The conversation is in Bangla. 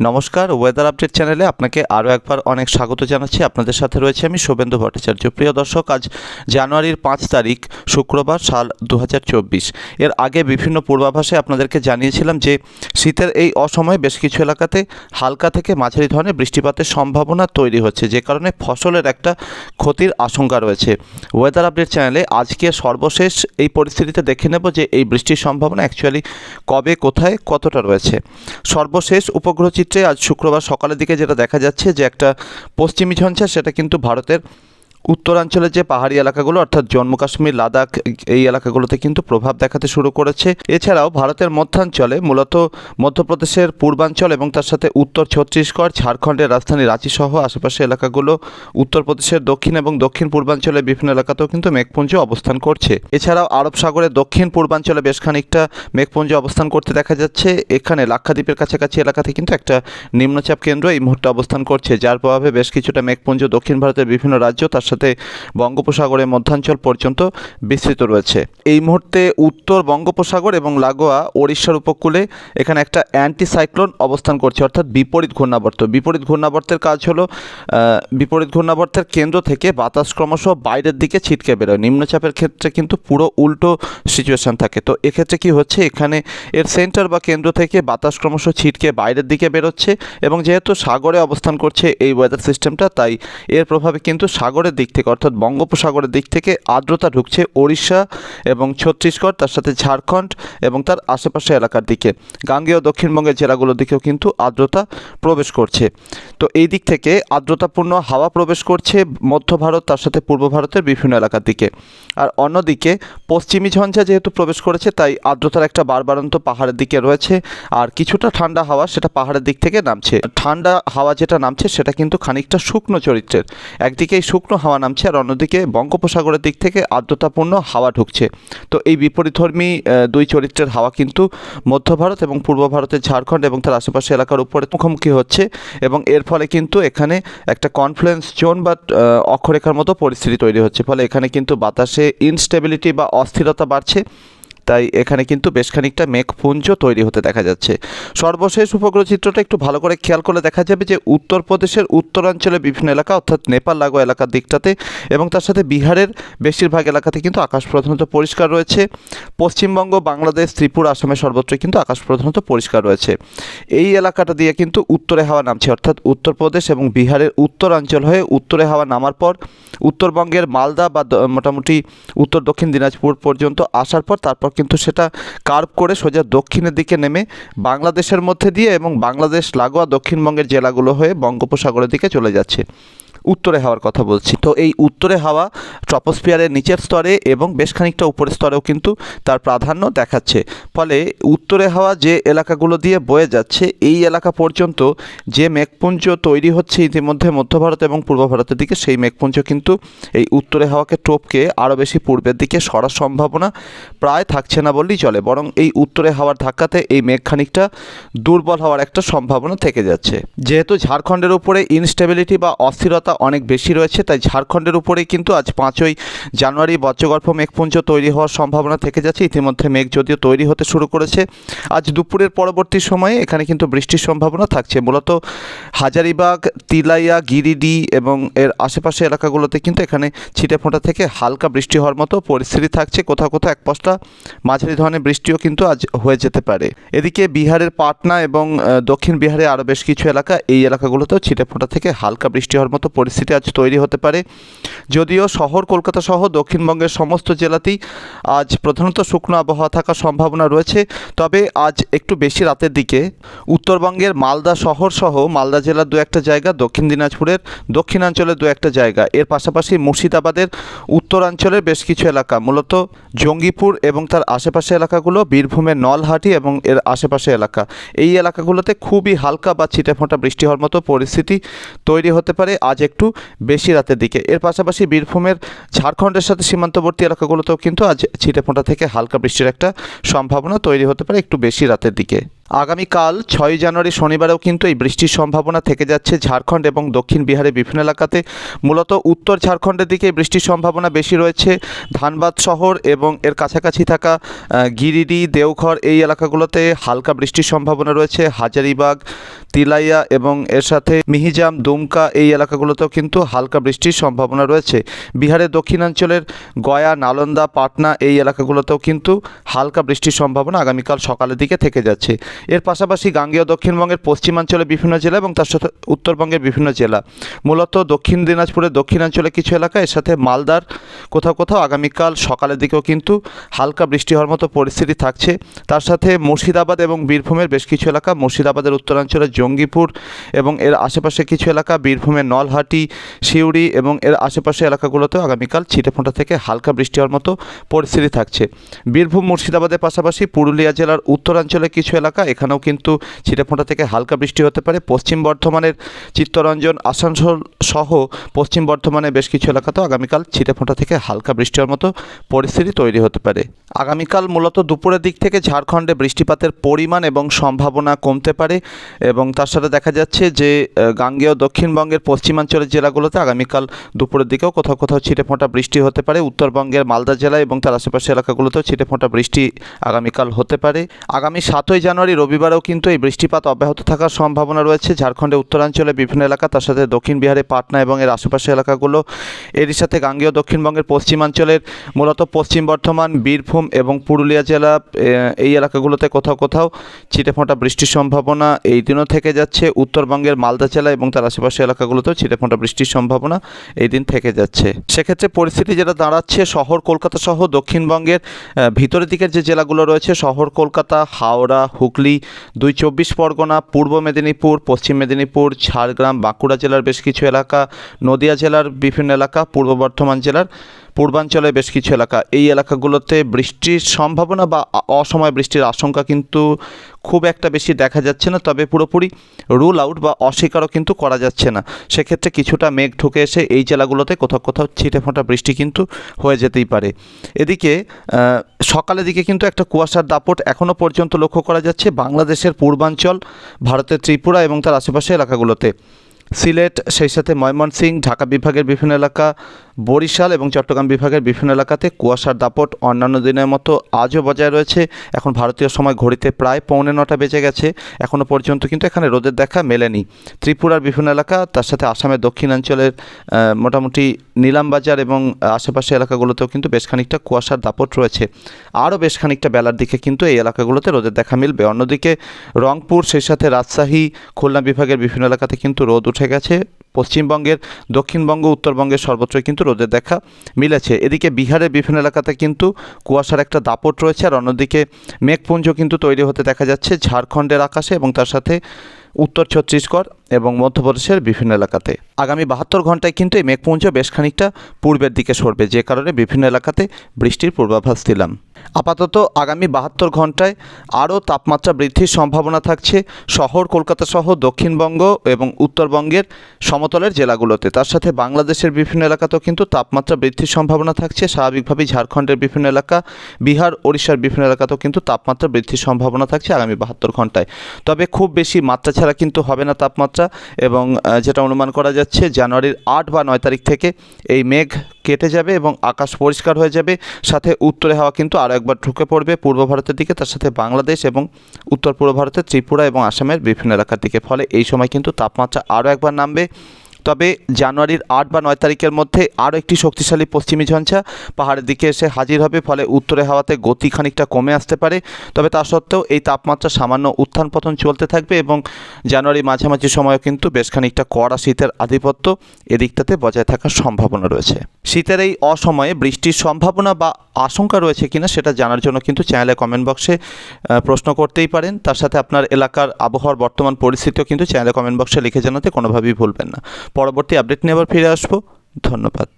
নমস্কার ওয়েদার আপডেট চ্যানেলে আপনাকে আরও একবার অনেক স্বাগত জানাচ্ছি। আপনাদের সাথে রয়েছে আমি শোভেন্দু ভট্টাচার্য। প্রিয় দর্শক, আজ জানুয়ারির পাঁচ তারিখ, শুক্রবার, সাল দু হাজার চব্বিশ। এর আগে বিভিন্ন পূর্বাভাসে আপনাদেরকে জানিয়েছিলাম যে, শীতের এই অসময়ে বেশ কিছু এলাকাতে হালকা থেকে মাঝারি ধরনের বৃষ্টিপাতের সম্ভাবনা তৈরি হচ্ছে। যে কারণে ফসলের একটা ক্ষতির আশঙ্কা রয়েছে। ওয়েদার আপডেট চ্যানেলে আজকে সর্বশেষ এই পরিস্থিতিতে দেখে নেব যে, এই বৃষ্টির সম্ভাবনা অ্যাকচুয়ালি কবে, কোথায়, কতটা রয়েছে। সর্বশেষ উপগ্রহ চিত্রে আজ শুক্রবার সকালের দিকে যেটা দেখা যাচ্ছে যে একটা পশ্চিমী ঝঞ্ঝা, সেটা কিন্তু ভারতের উত্তরাঞ্চলের যে পাহাড়ি এলাকাগুলো, অর্থাৎ জম্মু কাশ্মীর, লাদাখ, এই এলাকাগুলোতে কিন্তু প্রভাব দেখাতে শুরু করেছে। এছাড়াও ভারতের মধ্যাঞ্চলে, মূলত মধ্যপ্রদেশের পূর্বাঞ্চল এবং তার সাথে উত্তর ছত্তিশগড়, ঝাড়খণ্ডের রাজধানী রাঁচি সহ আশেপাশে এলাকাগুলো, উত্তরপ্রদেশের দক্ষিণ এবং দক্ষিণ পূর্বাঞ্চলের বিভিন্ন এলাকাতেও কিন্তু মেঘপুঞ্জ অবস্থান করছে। এছাড়াও আরব সাগরের দক্ষিণ পূর্বাঞ্চলে বেশ খানিকটা মেঘপুঞ্জ অবস্থান করতে দেখা যাচ্ছে। এখানে লাক্ষাদ্বীপের কাছাকাছি এলাকাতে কিন্তু একটা নিম্নচাপ কেন্দ্র এই মুহূর্তে অবস্থান করছে, যার প্রভাবে বেশ কিছুটা মেঘপুঞ্জ দক্ষিণ ভারতের বিভিন্ন রাজ্য, তার সাথে বঙ্গোপসাগরের মধ্যাঞ্চল পর্যন্ত বিস্তৃত রয়েছে। এই মুহূর্তে উত্তর বঙ্গোপসাগর এবং লাগোয়া, ওড়িশার উপকূলে এখানে একটা অ্যান্টি সাইক্লোন অবস্থান করছে, অর্থাৎ বিপরীত ঘূর্ণাবর্ত। বিপরীত ঘূর্ণাবর্তের কাজ হলো বিপরীত ঘূর্ণাবর্তের কেন্দ্র থেকে বাতাস ক্রমশ বাইরের দিকে ছিটকে বেরোয়। নিম্নচাপের ক্ষেত্রে কিন্তু পুরো উল্টো সিচুয়েশন থাকে। তো এক্ষেত্রে কি হচ্ছে? এখানে এর সেন্টার বা কেন্দ্র থেকে বাতাস ক্রমশ ছিটকে বাইরের দিকে বেরোচ্ছে এবং যেহেতু সাগরে অবস্থান করছে এই ওয়েদার সিস্টেমটা তাই এর প্রভাবে কিন্তু সাগরের দিক থেকে, অর্থাৎ বঙ্গোপসাগরের দিক থেকে আর্দ্রতা ঢুকছে ওড়িশা এবং ছত্তিশগড়, তার সাথে ঝাড়খণ্ড এবং তার আশেপাশে এলাকার দিকে। গাঙ্গেয় দক্ষিণবঙ্গের জেলাগুলোর দিকেও কিন্তু আর্দ্রতা প্রবেশ করছে। তো এই দিক থেকে আর্দ্রতাপূর্ণ হাওয়া প্রবেশ করছে মধ্য ভারত, তার সাথে পূর্ব ভারতের বিভিন্ন এলাকার দিকে। আর অন্যদিকে পশ্চিমী ঝঞ্ঝা যেহেতু প্রবেশ করেছে, তাই আর্দ্রতার একটা বারবারন্ত পাহাড়ের দিকে রয়েছে। আর কিছুটা ঠান্ডা হাওয়া সেটা পাহাড়ের দিক থেকে নামছে। ঠান্ডা হাওয়া যেটা নামছে, সেটা কিন্তু খানিকটা শুকনো চরিত্রের। একদিকে এই শুকনো হাওয়া নামছে আর অন্যদিকে বঙ্গোপসাগরের দিক থেকে আর্দ্রতাপূর্ণ হাওয়া ঢুকছে। তো এই বিপরীতধর্মী দুই চরিত্রের হাওয়া কিন্তু মধ্য ভারত এবং পূর্ব ভারতের ঝাড়খণ্ড এবং তার আশেপাশে এলাকার উপরে মুখোমুখি হচ্ছে এবং এর ফলে কিন্তু এখানে একটা কনফ্লুয়েন্স জোন বা অক্ষরেখার মতো পরিস্থিতি তৈরি হচ্ছে। ফলে এখানে কিন্তু বাতাসে ইনস্টেবিলিটি বা অস্থিরতা বাড়ছে। তাই এখানে কিন্তু বেশ খানিকটা মেঘপুঞ্জ তৈরি হতে দেখা যাচ্ছে। সর্বশেষ উপগ্রহ চিত্রটা একটু ভালো করে খেয়াল করলে দেখা যাবে যে উত্তরপ্রদেশের উত্তরাঞ্চলে বিভিন্ন এলাকা, অর্থাৎ নেপাল লাগোয়া এলাকার দিকটাতে এবং তার সাথে বিহারের বেশিরভাগ এলাকাতে কিন্তু আকাশ প্রধানত পরিষ্কার রয়েছে। পশ্চিমবঙ্গ, বাংলাদেশ, ত্রিপুরা আসামে সর্বত্রই কিন্তু আকাশ প্রধানত পরিষ্কার রয়েছে। এই এলাকাটা দিয়ে কিন্তু উত্তরে হাওয়া নামছে, অর্থাৎ উত্তরপ্রদেশ এবং বিহারের উত্তরাঞ্চল হয়ে উত্তরে হাওয়া নামার পর উত্তরবঙ্গের মালদা বা মোটামুটি উত্তর দক্ষিণ দিনাজপুর পর্যন্ত আসার পর তারপর কিন্তু সেটা কার্ভ করে সোজা দক্ষিণের দিকে নেমে বাংলাদেশের মধ্যে দিয়ে এবং বাংলাদেশ, লাগোয়া দক্ষিণবঙ্গের জেলাগুলো হয়ে বঙ্গোপসাগরের দিকে চলে যাচ্ছে। উত্তরে হাওয়ার কথা বলছি। তো এই উত্তরে হাওয়া ট্রপোস্ফিয়ারের নিচের স্তরে এবং বেশ খানিকটা উপরের স্তরেও কিন্তু তার প্রাধান্য দেখাচ্ছে। ফলে উত্তরে হাওয়া যে এলাকাগুলো দিয়ে বয়ে যাচ্ছে, এই এলাকা পর্যন্ত যে মেঘপুঞ্জ তৈরি হচ্ছে ইতিমধ্যে মধ্য ভারত এবং পূর্ব ভারতের দিকে, সেই মেঘপুঞ্জ কিন্তু এই উত্তরে হাওয়াকে টপকে আরও বেশি পূর্বের দিকে সরার সম্ভাবনা প্রায় থাকছে না বললেই চলে, বরং এই উত্তরে হাওয়ার ধাক্কাতে এই মেঘ খানিকটা দুর্বল হওয়ার একটা সম্ভাবনা থেকে যাচ্ছে। যেহেতু ঝাড়খণ্ডের উপরে ইনস্টেবিলিটি বা অস্থিরতা অনেক বেশি রয়েছে, তাই ঝাড়খণ্ডের উপরেই কিন্তু আজ পাঁচই জানুয়ারি বজ্রগর্ভ মেঘপুঞ্জ তৈরি হওয়ার সম্ভাবনা থেকে যাচ্ছে। ইতিমধ্যে মেঘ যদিও তৈরি হতে শুরু করেছে, আজ দুপুরের পরবর্তী সময়ে এখানে কিন্তু বৃষ্টির সম্ভাবনা থাকছে। মূলত হাজারিবাগ, তিলাইয়া, গিরিডি এবং এর আশেপাশে এলাকাগুলোতে কিন্তু এখানে ছিটে ফোঁটা থেকে হালকা বৃষ্টি হওয়ার মতো পরিস্থিতি থাকছে। কোথাও কোথাও এক পশলা মাঝারি ধরনের বৃষ্টিও কিন্তু আজ হয়ে যেতে পারে। এদিকে বিহারের পাটনা এবং দক্ষিণ বিহারে আরও বেশ কিছু এলাকা, এই এলাকাগুলোতেও ছিটে ফোঁটা থেকে হালকা বৃষ্টি হওয়ার মতো পরিস্থিতি আজ তৈরি হতে পারে। যদিও শহর, কলকাতা সহ দক্ষিণবঙ্গের সমস্ত জেলাতেই আজ প্রধানত শুকনো আবহাওয়া থাকার সম্ভাবনা রয়েছে। তবে আজ একটু বেশি রাতের দিকে উত্তরবঙ্গের মালদা শহর সহ মালদা জেলার দু একটা জায়গা, দক্ষিণ দিনাজপুরের দক্ষিণাঞ্চলের দু একটা জায়গা। এর পাশাপাশি মুর্শিদাবাদের উত্তরাঞ্চলের বেশ কিছু এলাকা, মূলত জঙ্গিপুর এবং তার আশেপাশে এলাকাগুলো বীরভূমের নলহাটি এবং এর আশেপাশে এলাকা। এই এলাকাগুলোতে খুবই হালকা বা ছিটেফোঁটা বৃষ্টি হওয়ার মতো পরিস্থিতি তৈরি হতে পারে। আজ একটু বেশি রাতের দিকে। এর পাশাপাশি বীরভূমের ঝাড়খণ্ডের সাথে সীমান্তবর্তী এলাকাগুলোতেও কিন্তু আজ ছিটেফোঁটা থেকে হালকা বৃষ্টির একটা সম্ভাবনা তৈরি হতে পারে একটু বেশি রাতের দিকে। আগামীকাল ছয় জানুয়ারি শনিবারেও কিন্তু এই বৃষ্টির সম্ভাবনা থেকে যাচ্ছে ঝাড়খণ্ড এবং দক্ষিণ বিহারের বিভিন্ন এলাকাতে। মূলত উত্তর ঝাড়খণ্ডের দিকে বৃষ্টির সম্ভাবনা বেশি রয়েছে। ধানবাদ শহর এবং এর কাছাকাছি থাকা গিরিডি, দেওঘর এই এলাকাগুলোতে হালকা বৃষ্টির সম্ভাবনা রয়েছে। হাজারিবাগ, তিলাইয়া এবং এর সাথে মিহিজাম, দুমকা এই এলাকাগুলোতেও কিন্তু হালকা বৃষ্টির সম্ভাবনা রয়েছে। বিহারের দক্ষিণাঞ্চলের গয়া, নালন্দা, পাটনা এই এলাকাগুলোতেও কিন্তু হালকা বৃষ্টির সম্ভাবনা আগামীকাল সকালের দিকে থেকে যাচ্ছে। এর পাশাপাশি গাঙ্গেয় দক্ষিণবঙ্গের পশ্চিমাঞ্চলে বিভিন্ন জেলা এবং তার সাথে উত্তরবঙ্গের বিভিন্ন জেলা। মূলত দক্ষিণ দিনাজপুরের দক্ষিণাঞ্চলে কিছু এলাকা, এর সাথে মালদার কোথাও কোথাও আগামীকাল সকালের দিকেও কিন্তু হালকা বৃষ্টি হওয়ার মতো পরিস্থিতি থাকছে। তার সাথে মুর্শিদাবাদ এবং বীরভূমের বেশ কিছু এলাকা, মুর্শিদাবাদের উত্তরাঞ্চলের জঙ্গিপুর এবং এর আশেপাশে কিছু এলাকা, বীরভূমের নলহাটি, সিউড়ি এবং এর আশেপাশে এলাকাগুলোতেও আগামীকাল ছিটেফোঁটা থেকে হালকা বৃষ্টি হওয়ার মতো পরিস্থিতি থাকছে। বীরভূম, মুর্শিদাবাদের পাশাপাশি পুরুলিয়া জেলার উত্তরাঞ্চলে কিছু এলাকা এখানেও কিন্তু ছিটেফোঁটা থেকে হালকা বৃষ্টি হতে পারে। পশ্চিম বর্ধমানের চিত্তরঞ্জন, আসানসোল সহ পশ্চিম বর্ধমানের বেশ কিছু এলাকাতেও আগামীকাল ছিটেফোঁটা থেকে হালকা বৃষ্টি হওয়ার মতো পরিস্থিতি তৈরি হতে পারে। আগামীকাল মূলত দুপুরের দিক থেকে ঝাড়খণ্ডে বৃষ্টিপাতের পরিমাণ এবং সম্ভাবনা কমতে পারে এবং তার সাথে দেখা যাচ্ছে যে গাঙ্গেয় দক্ষিণবঙ্গের পশ্চিমাঞ্চলের জেলাগুলোতে আগামীকাল দুপুরের দিকেও কোথাও কোথাও ছিটেফোঁটা বৃষ্টি হতে পারে। উত্তরবঙ্গের মালদা জেলা এবং তার আশেপাশে এলাকাগুলোতেও ছিটেফোঁটা বৃষ্টি আগামীকাল হতে পারে। আগামী সাতই জানুয়ারি রবিবারেও কিন্তু এই বৃষ্টিপাত অব্যাহত থাকার সম্ভাবনা রয়েছে। ঝাড়খণ্ডের উত্তরাঞ্চলে বিভিন্ন এলাকা, তার সাথে দক্ষিণ বিহারে পাটনা এবং এর আশেপাশে এলাকাগুলো। এরই সাথে গাঙ্গেয় দক্ষিণবঙ্গের পশ্চিমাঞ্চলের, মূলত পশ্চিম বর্ধমান, বীরভূম এবং পুরুলিয়া জেলা এই এলাকাগুলোতে কোথাও কোথাও ছিটেফোঁটা বৃষ্টির সম্ভাবনা এই দিনও থেকে যাচ্ছে। উত্তরবঙ্গের মালদা জেলা এবং তার আশেপাশে এলাকাগুলোতেও ছিটেফোঁটা বৃষ্টির সম্ভাবনা এই দিন থেকে যাচ্ছে। সেক্ষেত্রে পরিস্থিতি যেটা দাঁড়াচ্ছে, শহর কলকাতা সহ দক্ষিণবঙ্গের ভিতরের দিকের যে জেলাগুলো রয়েছে, শহর কলকাতা, হাওড়া, হুগলি দুই চব্বিশ পরগনা, পূর্ব মেদিনীপুর, পশ্চিম মেদিনীপুর, ঝাড়গ্রাম, বাঁকুড়া জেলার বেশ কিছু এলাকা, নদিয়া জেলার বিভিন্ন এলাকা, পূর্ব বর্ধমান জেলার পূর্বাঞ্চলে বেশ কিছু এলাকা। এই এলাকাগুলোতে বৃষ্টির সম্ভাবনা বা অসময় বৃষ্টির আশঙ্কা কিন্তু খুব একটা বেশি দেখা যাচ্ছে না, তবে পুরোপুরি রুল আউট বা অস্বীকারও কিন্তু করা যাচ্ছে না। সেক্ষেত্রে কিছুটা মেঘ ঢুকে এসে এই জেলাগুলোতে কোথাও কোথাও ছিটে ফোঁটা বৃষ্টি কিন্তু হয়ে যেতেই পারে। এদিকে সকালের দিকে কিন্তু একটা কুয়াশার দাপট এখনও পর্যন্ত লক্ষ্য করা যাচ্ছে বাংলাদেশের পূর্বাঞ্চল, ভারতের ত্রিপুরা এবং তার আশেপাশে এলাকাগুলোতে। সিলেট, সেই সাথে ময়মনসিংহ, ঢাকা বিভাগের বিভিন্ন এলাকা বরিশাল এবং চট্টগ্রাম বিভাগের বিভিন্ন এলাকাতে কুয়াশার দাপট অন্যান্য দিনের মতো আজও বজায় রয়েছে। এখন ভারতীয় সময় ঘড়িতে প্রায় পৌনে নটা বেজে গেছে। এখনও পর্যন্ত কিন্তু এখানে রোদের দেখা মেলেনি। ত্রিপুরার বিভিন্ন এলাকা, তার সাথে আসামের দক্ষিণাঞ্চলের মোটামুটি নিলামবাজার এবং আশেপাশে এলাকাগুলোতেও কিন্তু বেশ খানিকটা কুয়াশার দাপট রয়েছে। আরও বেশ খানিকটা বেলার দিকে কিন্তু এই এলাকাগুলোতে রোদের দেখা মিলবে। অন্যদিকে রংপুর, সেই সাথে রাজশাহী, খুলনা বিভাগের বিভিন্ন এলাকাতে কিন্তু রোদ উঠে গেছে। পশ্চিমবঙ্গের, দক্ষিণবঙ্গ, উত্তরবঙ্গের সর্বত্রই কিন্তু রোদের দেখা মিলেছে। এদিকে বিহারের বিভিন্ন এলাকাতে কিন্তু কুয়াশার একটা দাপট রয়েছে আর অন্যদিকে মেঘপুঞ্জ কিন্তু তৈরি হতে দেখা যাচ্ছে ঝাড়খণ্ডের আকাশে এবং তার সাথে উত্তর ছত্তিশগড় এবং মধ্যপ্রদেশের বিভিন্ন এলাকাতে। আগামী বাহাত্তর ঘন্টায় কিন্তু এই মেঘপুঞ্জ বেশ খানিকটা পূর্বের দিকে সরবে, যে কারণে বিভিন্ন এলাকাতে বৃষ্টির পূর্বাভাস দিলাম। আপাতত আগামী বাহাত্তর ঘন্টায় আরও তাপমাত্রা বৃদ্ধির সম্ভাবনা থাকছে শহর, কলকাতা সহ দক্ষিণবঙ্গ এবং উত্তরবঙ্গের সমতলের জেলাগুলোতে। তার সাথে বাংলাদেশের বিভিন্ন এলাকাতেও কিন্তু তাপমাত্রা বৃদ্ধির সম্ভাবনা থাকছে। স্বাভাবিকভাবেই ঝাড়খণ্ডের বিভিন্ন এলাকা, বিহার, ওড়িশার বিভিন্ন এলাকাতেও কিন্তু তাপমাত্রা বৃদ্ধির সম্ভাবনা থাকছে আগামী বাহাত্তর ঘন্টায় তবে খুব বেশি মাত্রা ছাড়া কিন্তু হবে না তাপমাত্রা এবং যেটা অনুমান করা যাচ্ছে জানুয়ারির আট বা নয় তারিখ থেকে এই মেঘ কেটে যাবে এবং আকাশ পরিষ্কার হয়ে যাবে। সাথে উত্তরে হাওয়া কিন্তু আরও একবার ঢুকে পড়বে পূর্ব ভারতের দিকে, তার সাথে বাংলাদেশ এবং উত্তর পূর্ব ভারতের, ত্রিপুরা এবং আসামের বিভিন্ন এলাকার দিকে। ফলে এই সময় কিন্তু তাপমাত্রা আরও একবার নামবে। তবে জানুয়ারির আট বা নয় তারিখের মধ্যে আরও একটি শক্তিশালী পশ্চিমী ঝঞ্ঝা পাহাড়ের দিকে এসে হাজির হবে, ফলে উত্তরে হাওয়াতে গতি খানিকটা কমে আসতে পারে। তবে তা সত্ত্বেও এই তাপমাত্রা সামান্য উত্থান পতন চলতে থাকবে এবং জানুয়ারি মাঝামাঝি সময়ও কিন্তু বেশ খানিকটা কড়া শীতের আধিপত্য এদিকটাতে বজায় থাকার সম্ভাবনা রয়েছে। শীতের এই অসময়ে বৃষ্টির সম্ভাবনা বা আশঙ্কা রয়েছে কিনা সেটা জানার জন্য কিন্তু চ্যানেলে কমেন্ট বক্সে প্রশ্ন করতেই পারেন। তার সাথে আপনার এলাকার আবহাওয়ার বর্তমান পরিস্থিতিও কিন্তু চ্যানেলে কমেন্ট বক্সে লিখে জানাতে কোনোভাবেই ভুলবেন না। পরবর্তী আপডেট নিয়ে আবার ফিরে আসব। ধন্যবাদ।